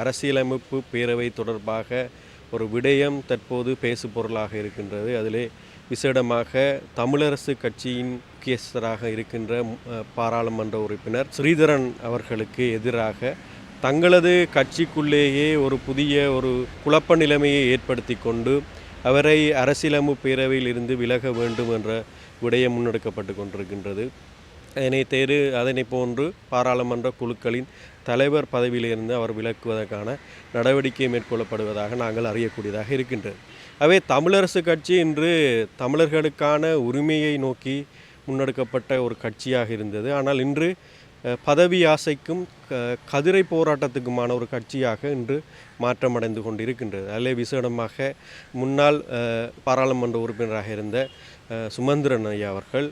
அரசியலமைப்பு பேரவை தொடர்பாக ஒரு விடயம் தற்போது பேசு பொருளாக இருக்கின்றது. அதிலே விசேடமாக தமிழரசு கட்சியின் முக்கியஸ்தராக இருக்கின்ற பாராளுமன்ற உறுப்பினர் ஸ்ரீதரன் அவர்களுக்கு எதிராக தங்களது கட்சிக்குள்ளேயே ஒரு புதிய ஒரு குழப்ப நிலைமையை ஏற்படுத்தி கொண்டு அவரை அரசியலமைப்பு பேரவையில் இருந்து விலக வேண்டும் என்ற விடயம் முன்னெடுக்கப்பட்டு கொண்டிருக்கின்றது. அதனை தேறு அதனை போன்று பாராளுமன்ற குழுக்களின் தலைவர் பதவியிலிருந்து அவர் விலக்குவதற்கான நடவடிக்கை மேற்கொள்ளப்படுவதாக நாங்கள் அறியக்கூடியதாக இருக்கின்றது. அவை தமிழரசு கட்சி இன்று தமிழர்களுக்கான உரிமையை நோக்கி முன்னெடுக்கப்பட்ட ஒரு கட்சியாக இருந்தது. ஆனால் இன்று பதவி ஆசைக்கும் க- கதிரை போராட்டத்துக்குமான ஒரு கட்சியாக இன்று மாற்றமடைந்து கொண்டிருக்கின்றது. அதில் விசேடமாக முன்னாள் பாராளுமன்ற உறுப்பினராக இருந்த சுமந்திரன் ஐயா அவர்கள்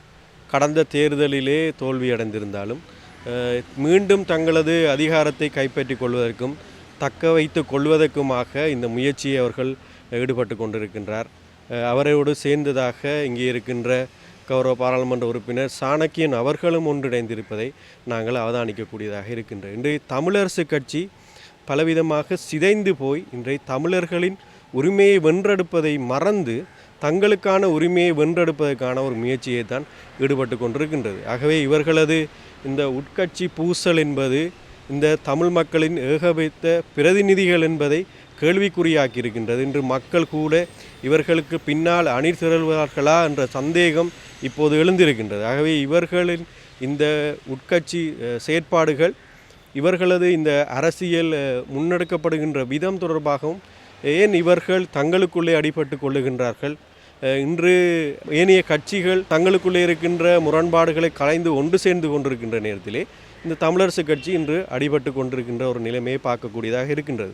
கடந்த தேர்தலிலே தோல்வியடைந்திருந்தாலும் மீண்டும் தங்களது அதிகாரத்தை கைப்பற்றிக் கொள்வதற்கும் தக்க வைத்து கொள்வதற்குமாக இந்த முயற்சியை அவர்கள் ஈடுபட்டு கொண்டிருக்கின்றார். அவரோடு சேர்ந்ததாக இங்கே இருக்கின்ற கௌரவ பாராளுமன்ற உறுப்பினர் சாணக்கியன் அவர்களும் ஒன்றிணைந்திருப்பதை நாங்கள் அவதானிக்கக்கூடியதாக இருக்கின்றோம் இன்றைய தமிழரசு கட்சி பலவிதமாக சிதைந்து போய் இன்றைய தமிழர்களின் உரிமையை வென்றெடுப்பதை மறந்து தங்களுக்கான உரிமையை வென்றெடுப்பதற்கான ஒரு முயற்சியை தான் ஈடுபட்டு கொண்டிருக்கின்றது. ஆகவே இவர்களது இந்த உட்கட்சி பூசல் என்பது இந்த தமிழ் மக்களின் ஏகபித்த பிரதிநிதிகள் என்பதை கேள்விக்குறியாக்கி இருக்கின்றது இன்று மக்கள் கூட இவர்களுக்கு பின்னால் அணி திரள்வார்களா என்ற சந்தேகம் இப்போது எழுந்திருக்கின்றது. ஆகவே இவர்களின் இந்த உட்கட்சி செயற்பாடுகள் இவர்களது இந்த அரசியல் முன்னெடுக்கப்படுகின்ற விதம் தொடர்பாகவும் ஏன் இவர்கள் தங்களுக்குள்ளே அடிபட்டு கொள்ளுகின்றார்கள்? இன்று ஏனைய கட்சிகள் தங்களுக்குள்ளே இருக்கின்ற முரண்பாடுகளை கலைந்து ஒன்று சேர்ந்து கொண்டிருக்கின்ற நேரத்திலே இந்த தமிழரசு கட்சி இன்று அடிபட்டு கொண்டிருக்கின்ற ஒரு நிலைமையை பார்க்கக்கூடியதாக இருக்கின்றது.